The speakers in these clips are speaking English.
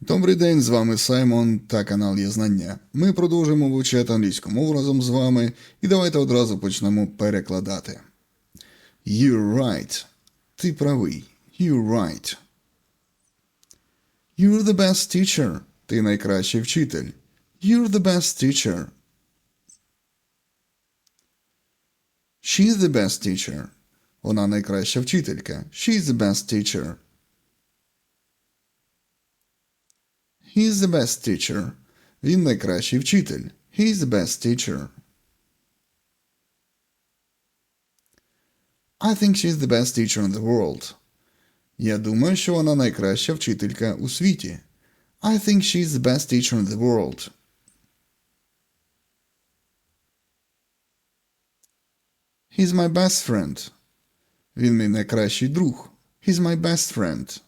Добрий день, з вами Саймон та канал Є Знання. Ми продовжуємо вивчати англійську мову разом з вами, і давайте одразу почнемо перекладати. You're right. Ти правий. You're right. You're the best teacher. Ти найкращий вчитель. You're the best teacher. She's the best teacher. Вона найкраща вчителька. She's the best teacher. He's the best teacher. Він найкращий вчитель. He's the best teacher. I think she's the best teacher in the world. Я думаю, що вона найкраща вчителька у світі. I think she's the best teacher in the world. He's my best friend. Він мій найкращий друг. He's my best friend.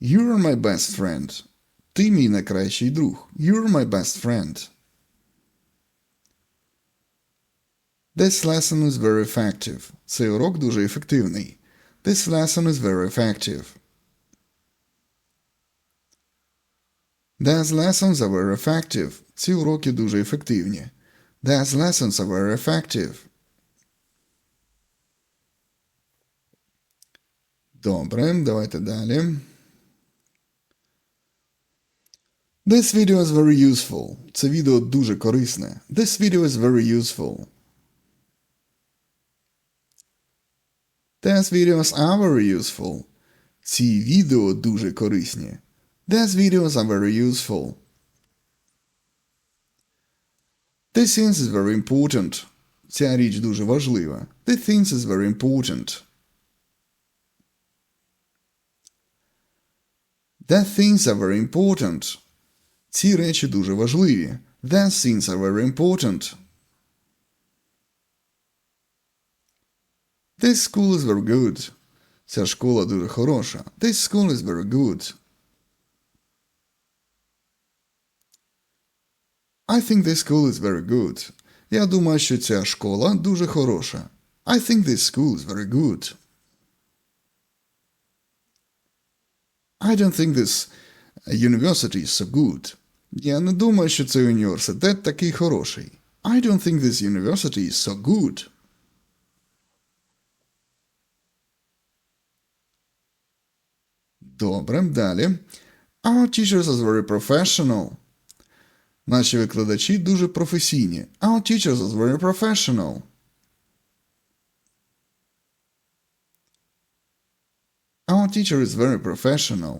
You're my best friend. Ти мій найкращий друг. You're my best friend. This lesson is very effective. Цей урок дуже ефективний. This lesson is very effective. These lessons are very effective. Ці уроки дуже ефективні. These lessons are very effective. Добре, давайте далі. This video is very useful. Це відео дуже корисне. This video is very useful. These videos are very useful. Ці відео дуже корисні. These videos are very useful. This thing is very important. Ця річ дуже важлива. This thing is very important. That things are very important. Ці речі дуже важливі. That things are very important. This school is very good. Ця школа дуже хороша. This school is very good. I think this school is very good. Я думаю, що ця школа дуже хороша. I think this school is very good. I don't think this university is so good. Я не думаю, що цей університет такий хороший. I don't think this university is so good. Добре, далі. Our teachers are very professional. Наші викладачі дуже професійні. Our teachers are very professional. Our teacher is very professional.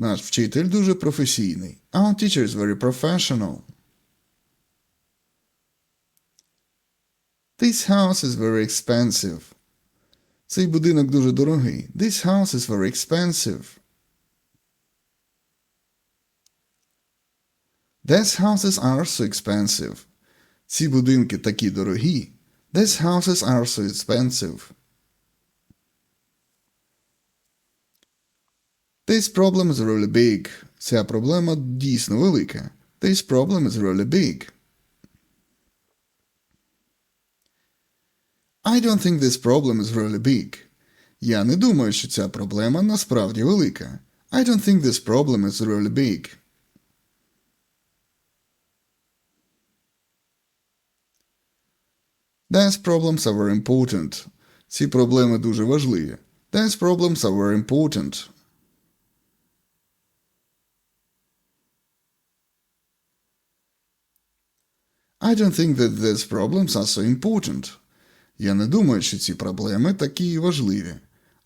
Наш вчитель дуже професійний. Our teacher is very professional. This house is very expensive. Цей будинок дуже дорогий. This house is very expensive. These houses are so expensive. Ці будинки такі дорогі. These houses are so expensive. This problem is really big. Ця проблема дійсно велика. This problem is really big. I don't think this problem is really big. Я не думаю, що ця проблема насправді велика. I don't think this problem is really big. These problems are very important. Ці проблеми дуже важливі. These problems are very important. I don't think that these problems are so important. Я не думаю, що ці проблеми такі важливі.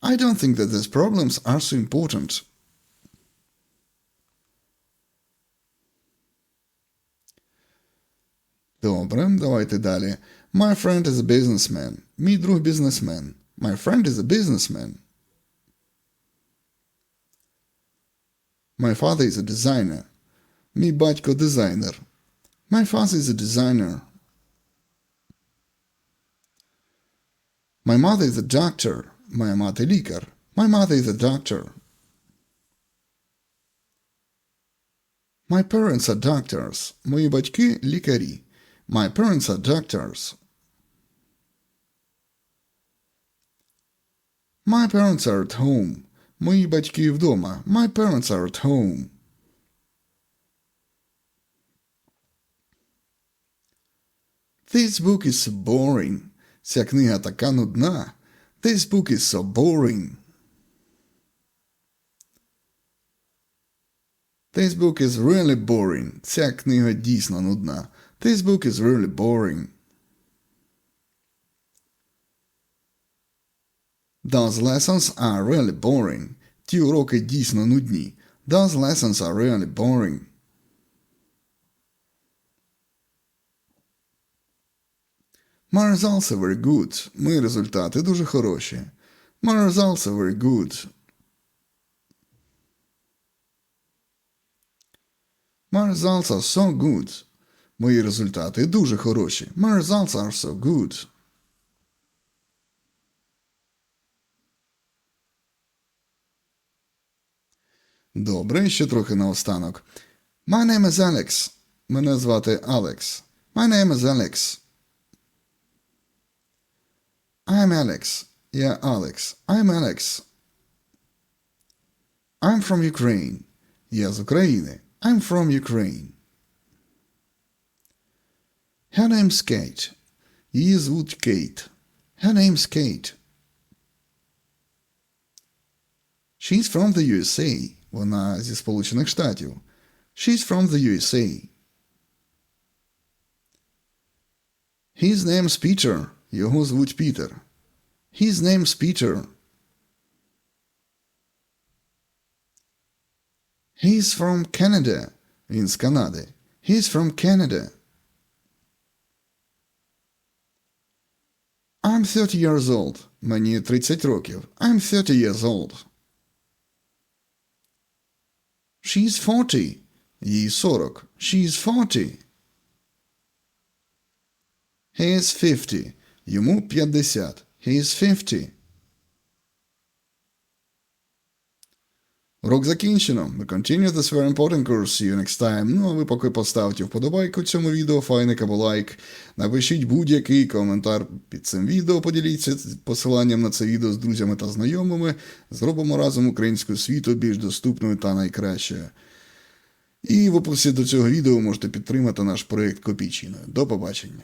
I don't think that these problems are so important. Добре, давайте далі. My friend is a businessman. Мій друг бізнесмен. My friend is a businessman. My father is a designer. Мій батько дизайнер. My father is a designer. My mother is a doctor. Моя мати лікар. My mother is a doctor. My parents are doctors. Мої батьки лікарі. My parents are doctors. My parents are at home. Мої батьки вдома. My parents are at home. This book is so boring. Ця книга така нудна. This book is so boring. This book is really boring. Ця книга дійсно нудна. This book is really boring. Those lessons are really boring. Ті уроки дійсно нудні. Those lessons are really boring. Results are very good. Мої результати дуже хороші. Results are very good. My results are so good. Мої результати дуже хороші. My results are so good. Добре, ще трохи наостанок. My name is Alex. Мене звати Алекс. My name is Alex. I'm Alex. Я Алекс. I'm Alex. I'm from Ukraine. Я з України. I'm from Ukraine. Her name's Kate. Її звуть Кейт. Her name's Kate. She's from the USA. Вона зі Сполучених Штатів. She's from the USA. His name's Peter. Його звуть Пітер. His name's Peter. He's from Canada. Він з Канади. He's from Canada. I'm 30 years old. Мені 30 років. I'm 30 years old. She's 40. Їй 40. She's 40. He's 50. Йому 50. He's 50. Урок закінчено. We continue this very important course. See you next time. Ну, а ви поки поставте вподобайку цьому відео, файник або лайк. Напишіть будь-який коментар під цим відео, поділіться посиланням на це відео з друзями та знайомими. Зробимо разом українську світу більш доступною та найкращою. І в описі до цього відео можете підтримати наш проєкт Копійчиною. До побачення.